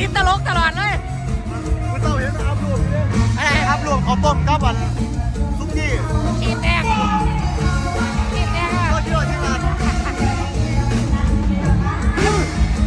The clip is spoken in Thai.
ติดตลกตลอดเลย ไม่ต้องเห็นนะครับรวงอะไรครับรวมขอต้มครับอะ